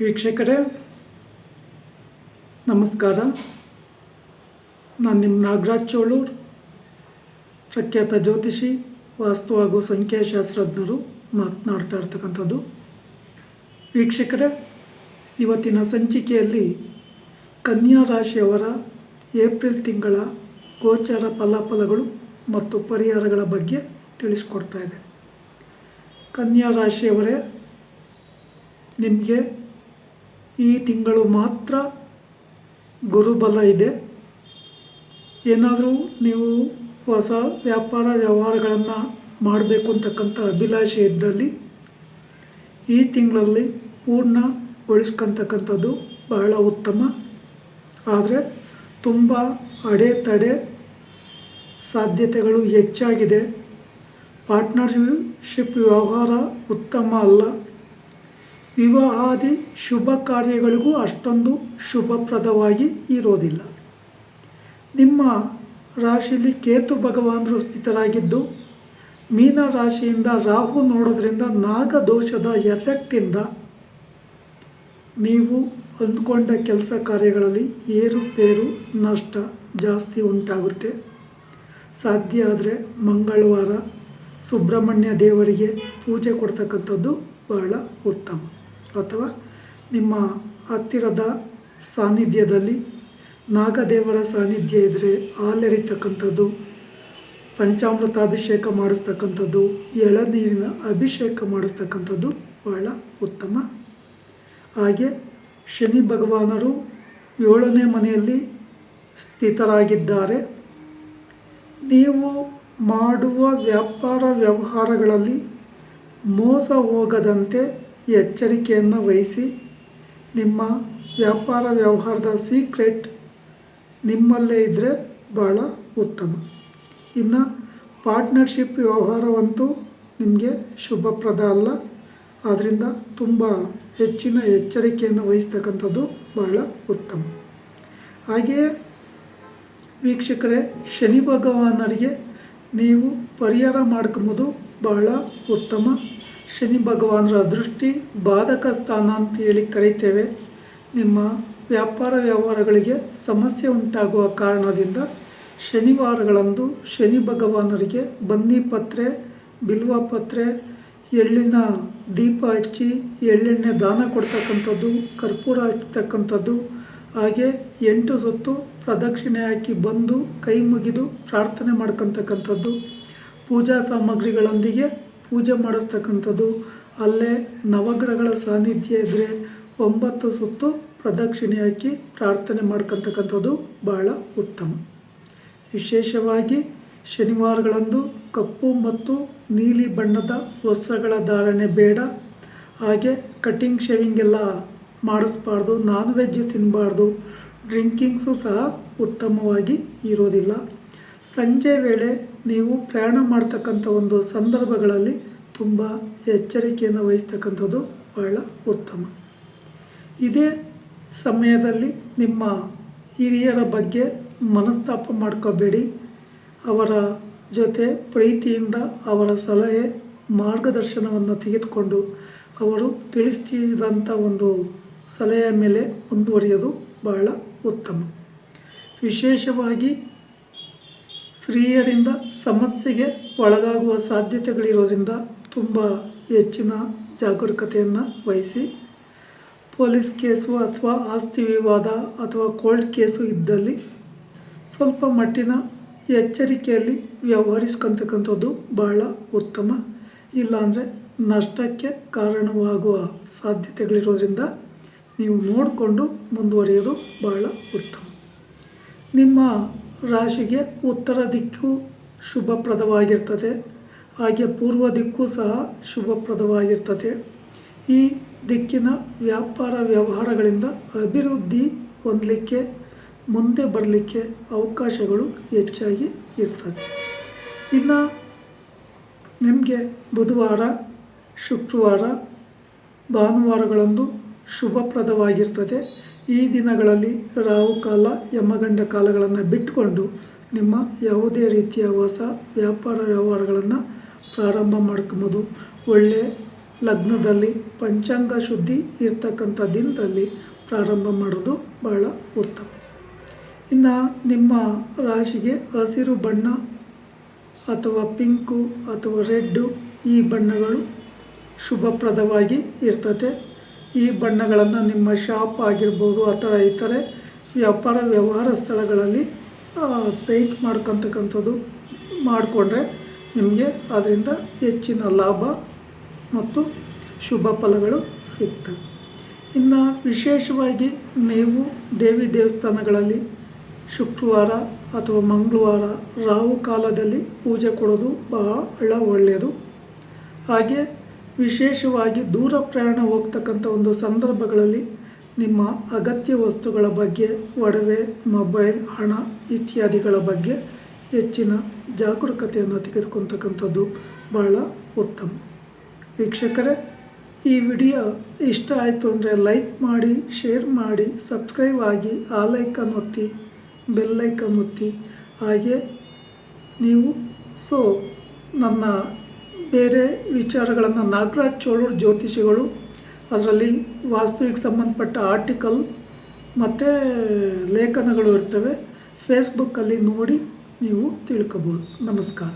ವೀಕ್ಷಕರೇ, ನಮಸ್ಕಾರ. ನಾನು ನಿಮ್ಮ ನಾಗರಾಜ್ ಚೋಳೂರ್, ಪ್ರಖ್ಯಾತ ಜ್ಯೋತಿಷಿ, ವಾಸ್ತು ಹಾಗೂ ಸಂಖ್ಯಾಶಾಸ್ತ್ರಜ್ಞರು, ಮಾತನಾಡ್ತಾ ಇರ್ತಕ್ಕಂಥದ್ದು. ವೀಕ್ಷಕರೇ, ಇವತ್ತಿನ ಸಂಚಿಕೆಯಲ್ಲಿ ಕನ್ಯಾ ರಾಶಿಯವರ ಏಪ್ರಿಲ್ ತಿಂಗಳ ಗೋಚರ ಫಲಾಫಲಗಳು ಮತ್ತು ಪರಿಹಾರಗಳ ಬಗ್ಗೆ ತಿಳಿಸ್ಕೊಡ್ತಾ ಇದೆ ಕನ್ಯಾ ರಾಶಿಯವರೇ, ನಿಮಗೆ ಈ ತಿಂಗಳು ಮಾತ್ರ ಗುರುಬಲ ಇದೆ. ಏನಾದರೂ ನೀವು ಹೊಸ ವ್ಯಾಪಾರ ವ್ಯವಹಾರಗಳನ್ನು ಮಾಡಬೇಕು ಅಂತಕ್ಕಂಥ ಅಭಿಲಾಷೆ ಇದ್ದಲ್ಲಿ ಈ ತಿಂಗಳಲ್ಲಿ ಪೂರ್ಣಗೊಳಿಸ್ಕಂತಕ್ಕಂಥದ್ದು ಬಹಳ ಉತ್ತಮ. ಆದರೆ ತುಂಬ ಅಡೆತಡೆ ಸಾಧ್ಯತೆಗಳು ಹೆಚ್ಚಾಗಿದೆ. ಪಾರ್ಟ್ನರ್ಶಿಪ್ ವ್ಯವಹಾರ ಉತ್ತಮ ಅಲ್ಲ. ವಿವಾಹಾದಿ ಶುಭ ಕಾರ್ಯಗಳಿಗೂ ಅಷ್ಟೊಂದು ಶುಭಪ್ರದವಾಗಿ ಇರೋದಿಲ್ಲ. ನಿಮ್ಮ ರಾಶಿಯಲ್ಲಿ ಕೇತು ಭಗವಾನರು ಸ್ಥಿತರಾಗಿದ್ದು, ಮೀನ ರಾಶಿಯಿಂದ ರಾಹು ನೋಡೋದ್ರಿಂದ ನಾಗದೋಷದ ಎಫೆಕ್ಟಿಂದ ನೀವು ಅಂದ್ಕೊಂಡ ಕೆಲಸ ಕಾರ್ಯಗಳಲ್ಲಿ ಏರುಪೇರು ನಷ್ಟ ಜಾಸ್ತಿ ಉಂಟಾಗುತ್ತೆ. ಸಾಧ್ಯ ಆದರೆ ಮಂಗಳವಾರ ಸುಬ್ರಹ್ಮಣ್ಯ ದೇವರಿಗೆ ಪೂಜೆ ಕೊಡ್ತಕ್ಕಂಥದ್ದು ಬಹಳ ಉತ್ತಮ. ಅಥವಾ ನಿಮ್ಮ ಹತ್ತಿರದ ಸಾನ್ನಿಧ್ಯದಲ್ಲಿ ನಾಗದೇವರ ಸಾನ್ನಿಧ್ಯ ಇದ್ದರೆ ಹಾಲೆರಿತಕ್ಕಂಥದ್ದು ಪಂಚಾಮೃತ ಅಭಿಷೇಕ ಮಾಡಿಸ್ತಕ್ಕಂಥದ್ದು, ಎಳನೀರಿನ ಅಭಿಷೇಕ ಮಾಡಿಸ್ತಕ್ಕಂಥದ್ದು ಬಹಳ ಉತ್ತಮ. ಹಾಗೆ ಶನಿ ಭಗವಾನರು ಏಳನೇ ಮನೆಯಲ್ಲಿ ಸ್ಥಿತರಾಗಿದ್ದಾರೆ. ನೀವು ಮಾಡುವ ವ್ಯಾಪಾರ ವ್ಯವಹಾರಗಳಲ್ಲಿ ಮೋಸ ಹೋಗದಂತೆ ಎಚ್ಚರಿಕೆಯನ್ನು ವಹಿಸಿ ನಿಮ್ಮ ವ್ಯಾಪಾರ ವ್ಯವಹಾರದ ಸೀಕ್ರೆಟ್ ನಿಮ್ಮಲ್ಲೇ ಇದ್ದರೆ ಭಾಳ ಉತ್ತಮ. ಇನ್ನು ಪಾರ್ಟ್ನರ್ಶಿಪ್ ವ್ಯವಹಾರವಂತೂ ನಿಮಗೆ ಶುಭಪ್ರದ ಅಲ್ಲ. ಆದ್ದರಿಂದ ತುಂಬ ಹೆಚ್ಚಿನ ಎಚ್ಚರಿಕೆಯನ್ನು ವಹಿಸ್ತಕ್ಕಂಥದ್ದು ಬಹಳ ಉತ್ತಮ. ಹಾಗೆಯೇ ವೀಕ್ಷಕರೇ, ಶನಿ ಭಗವಾನರಿಗೆ ನೀವು ಪರಿಹಾರ ಮಾಡ್ಕೊಂಬೋದು ಬಹಳ ಉತ್ತಮ ಶನಿ ಭಗವಾನರ ದೃಷ್ಟಿ ಬಾಧಕ ಸ್ಥಾನ ಅಂತ ಹೇಳಿ ಕರಿತೇವೆ. ನಿಮ್ಮ ವ್ಯಾಪಾರ ವ್ಯವಹಾರಗಳಿಗೆ ಸಮಸ್ಯೆ ಉಂಟಾಗುವ ಕಾರಣದಿಂದ ಶನಿವಾರಗಳಂದು ಶನಿ ಭಗವಾನರಿಗೆ ಬನ್ನಿ ಪತ್ರೆ, ಬಿಲ್ವ ಪತ್ರೆ, ಎಳ್ಳಿನ ದೀಪ ಹಚ್ಚಿ ಎಳ್ಳೆಣ್ಣೆ ದಾನ ಕೊಡ್ತಕ್ಕಂಥದ್ದು, ಕರ್ಪೂರ ಹಚ್ಚತಕ್ಕಂಥದ್ದು, ಹಾಗೆ ಎಂಟು ಸುತ್ತು ಪ್ರದಕ್ಷಿಣೆ ಹಾಕಿ ಬಂದು ಕೈ ಮುಗಿದು ಪ್ರಾರ್ಥನೆ ಮಾಡ್ಕೊತಕ್ಕಂಥದ್ದು. ಪೂಜಾ ಸಾಮಗ್ರಿಗಳೊಂದಿಗೆ ಪೂಜೆ ಮಾಡಿಸ್ತಕ್ಕಂಥದ್ದು, ಅಲ್ಲೇ ನವಗ್ರಹಗಳ ಸಾನ್ನಿಧ್ಯ ಇದ್ದರೆ ಒಂಬತ್ತು ಸುತ್ತು ಪ್ರದಕ್ಷಿಣೆ ಹಾಕಿ ಪ್ರಾರ್ಥನೆ ಮಾಡ್ಕೊತಕ್ಕಂಥದ್ದು ಬಹಳ ಉತ್ತಮ. ವಿಶೇಷವಾಗಿ ಶನಿವಾರಗಳಂದು ಕಪ್ಪು ಮತ್ತು ನೀಲಿ ಬಣ್ಣದ ವಸ್ತ್ರಗಳ ಧಾರಣೆ ಬೇಡ. ಹಾಗೆ ಕಟಿಂಗ್, ಶೇವಿಂಗ್ ಎಲ್ಲ ಮಾಡಿಸ್ಬಾರ್ದು, ನಾನ್ ವೆಜ್ ತಿನ್ನಬಾರ್ದು ಡ್ರಿಂಕಿಂಗ್ಸು ಸಹ ಉತ್ತಮವಾಗಿ ಇರೋದಿಲ್ಲ. ಸಂಜೆ ವೇಳೆ ನೀವು ಪ್ರಯಾಣ ಮಾಡ್ತಕ್ಕಂಥ ಒಂದು ಸಂದರ್ಭಗಳಲ್ಲಿ ತುಂಬ ಎಚ್ಚರಿಕೆಯನ್ನು ವಹಿಸ್ತಕ್ಕಂಥದ್ದು ಬಹಳ ಉತ್ತಮ. ಇದೇ ಸಮಯದಲ್ಲಿ ನಿಮ್ಮ ಹಿರಿಯರ ಬಗ್ಗೆ ಮನಸ್ತಾಪ ಮಾಡ್ಕೋಬೇಡಿ. ಅವರ ಜೊತೆ ಪ್ರೀತಿಯಿಂದ ಅವರ ಸಲಹೆ, ಮಾರ್ಗದರ್ಶನವನ್ನು ತೆಗೆದುಕೊಂಡು ಅವರು ತಿಳಿಸಿದಂಥ ಒಂದು ಸಲಹೆಯ ಮೇಲೆ ಮುಂದುವರಿಯೋದು ಬಹಳ ಉತ್ತಮ. ವಿಶೇಷವಾಗಿ ಸ್ತ್ರೀಯರಿಂದ ಸಮಸ್ಯೆಗೆ ಒಳಗಾಗುವ ಸಾಧ್ಯತೆಗಳಿರೋದ್ರಿಂದ ತುಂಬ ಹೆಚ್ಚಿನ ಜಾಗರೂಕತೆಯನ್ನು ವಹಿಸಿ, ಪೊಲೀಸ್ ಕೇಸು ಅಥವಾ ಆಸ್ತಿ ವಿವಾದ ಅಥವಾ ಕೋರ್ಟ್ ಕೇಸು ಇದ್ದಲ್ಲಿ ಸ್ವಲ್ಪ ಮಟ್ಟಿನ ಎಚ್ಚರಿಕೆಯಲ್ಲಿ ವ್ಯವಹರಿಸ್ಕೊತಕ್ಕಂಥದ್ದು ಬಹಳ ಉತ್ತಮ. ಇಲ್ಲಾಂದರೆ ನಷ್ಟಕ್ಕೆ ಕಾರಣವಾಗುವ ಸಾಧ್ಯತೆಗಳಿರೋದ್ರಿಂದ ನೀವು ನೋಡಿಕೊಂಡು ಮುಂದುವರಿಯೋದು ಬಹಳ ಉತ್ತಮ. ನಿಮ್ಮ ರಾಶಿಗೆ ಉತ್ತರ ದಿಕ್ಕು ಶುಭಪ್ರದವಾಗಿರ್ತದೆ. ಹಾಗೆ ಪೂರ್ವ ದಿಕ್ಕು ಸಹ ಶುಭಪ್ರದವಾಗಿರ್ತದೆ. ಈ ದಿಕ್ಕಿನ ವ್ಯಾಪಾರ ವ್ಯವಹಾರಗಳಿಂದ ಅಭಿವೃದ್ಧಿ ಹೊಂದಲಿಕ್ಕೆ, ಮುಂದೆ ಬರಲಿಕ್ಕೆ ಅವಕಾಶಗಳು ಹೆಚ್ಚಾಗಿ ಇರ್ತದೆ. ಇನ್ನು ನಿಮಗೆ ಬುಧವಾರ, ಶುಕ್ರವಾರ, ಭಾನುವಾರಗಳಂದು ಶುಭಪ್ರದವಾಗಿರ್ತದೆ. ಈ ದಿನಗಳಲ್ಲಿ ರಾಹುಕಾಲ ಯಮಗಂಡ ಕಾಲಗಳನ್ನು ಬಿಟ್ಟುಕೊಂಡು ನಿಮ್ಮ ಯಾವುದೇ ರೀತಿಯ ಹೊಸ ವ್ಯಾಪಾರ ವ್ಯವಹಾರಗಳನ್ನು ಪ್ರಾರಂಭ ಮಾಡ್ಕೊಬೋದು. ಒಳ್ಳೆ ಲಗ್ನದಲ್ಲಿ ಪಂಚಾಂಗ ಶುದ್ಧಿ ಇರ್ತಕ್ಕಂಥ ದಿನದಲ್ಲಿ ಪ್ರಾರಂಭ ಮಾಡೋದು ಬಹಳ ಉತ್ತಮ. ಇನ್ನು ನಿಮ್ಮ ರಾಶಿಗೆ ಹಸಿರು ಬಣ್ಣ ಅಥವಾ ಪಿಂಕು ಅಥವಾ ರೆಡ್ಡು ಈ ಬಣ್ಣಗಳು ಶುಭಪ್ರದವಾಗಿ ಇರ್ತತೆ. ಈ ಬಣ್ಣಗಳನ್ನು ನಿಮ್ಮ ಶಾಪ್ ಆಗಿರ್ಬೋದು ಅಥವಾ ಇತರೆ ವ್ಯಾಪಾರ ವ್ಯವಹಾರ ಸ್ಥಳಗಳಲ್ಲಿ ಪೇಂಟ್ ಮಾಡ್ಕೊತಕ್ಕಂಥದ್ದು ಮಾಡಿಕೊಂಡ್ರೆ ನಿಮಗೆ ಅದರಿಂದ ಹೆಚ್ಚಿನ ಲಾಭ ಮತ್ತು ಶುಭ ಫಲಗಳು ಸಿಗ್ತವೆ. ಇನ್ನು ವಿಶೇಷವಾಗಿ ನೀವು ದೇವಿ ದೇವಸ್ಥಾನಗಳಲ್ಲಿ ಶುಕ್ರವಾರ ಅಥವಾ ಮಂಗಳವಾರ ರಾಹು ಕಾಲದಲ್ಲಿ ಪೂಜೆ ಕೊಡೋದು ಬಹಳ ಒಳ್ಳೆಯದು. ಹಾಗೆ ವಿಶೇಷವಾಗಿ ದೂರ ಪ್ರಯಾಣ ಹೋಗ್ತಕ್ಕಂಥ ಒಂದು ಸಂದರ್ಭಗಳಲ್ಲಿ ನಿಮ್ಮ ಅಗತ್ಯ ವಸ್ತುಗಳ ಬಗ್ಗೆ, ಒಡವೆ, ಮೊಬೈಲ್, ಹಣ ಇತ್ಯಾದಿಗಳ ಬಗ್ಗೆ ಹೆಚ್ಚಿನ ಜಾಗರೂಕತೆಯನ್ನು ತೆಗೆದುಕೊಳ್ತಕ್ಕಂಥದ್ದು ಬಹಳ ಉತ್ತಮ. ವೀಕ್ಷಕರೇ, ಈ ವಿಡಿಯೋ ಇಷ್ಟ ಆಯಿತು ಅಂದರೆ ಲೈಕ್ ಮಾಡಿ, ಶೇರ್ ಮಾಡಿ, ಸಬ್ಸ್ಕ್ರೈಬ್ ಆಗಿ ಆ ಲೈಕನ್ ಒತ್ತಿ ಬೆಲ್ಲೈಕನ್ ಒತ್ತಿ. ಹಾಗೆ ನೀವು ಸೊ, ನನ್ನ ಬೇರೆ ವಿಚಾರಗಳನ್ನು ನಾಗರಾಜ್ ಚೋಳರ್ ಜ್ಯೋತಿಷಿಗಳು, ಅದರಲ್ಲಿ ವಾಸ್ತುವಿಗೆ ಸಂಬಂಧಪಟ್ಟ ಆರ್ಟಿಕಲ್ ಮತ್ತು ಲೇಖನಗಳು ಇರ್ತವೆ. ಫೇಸ್ಬುಕ್ಕಲ್ಲಿ ನೋಡಿ ನೀವು ತಿಳ್ಕೊಬೋದು. ನಮಸ್ಕಾರ.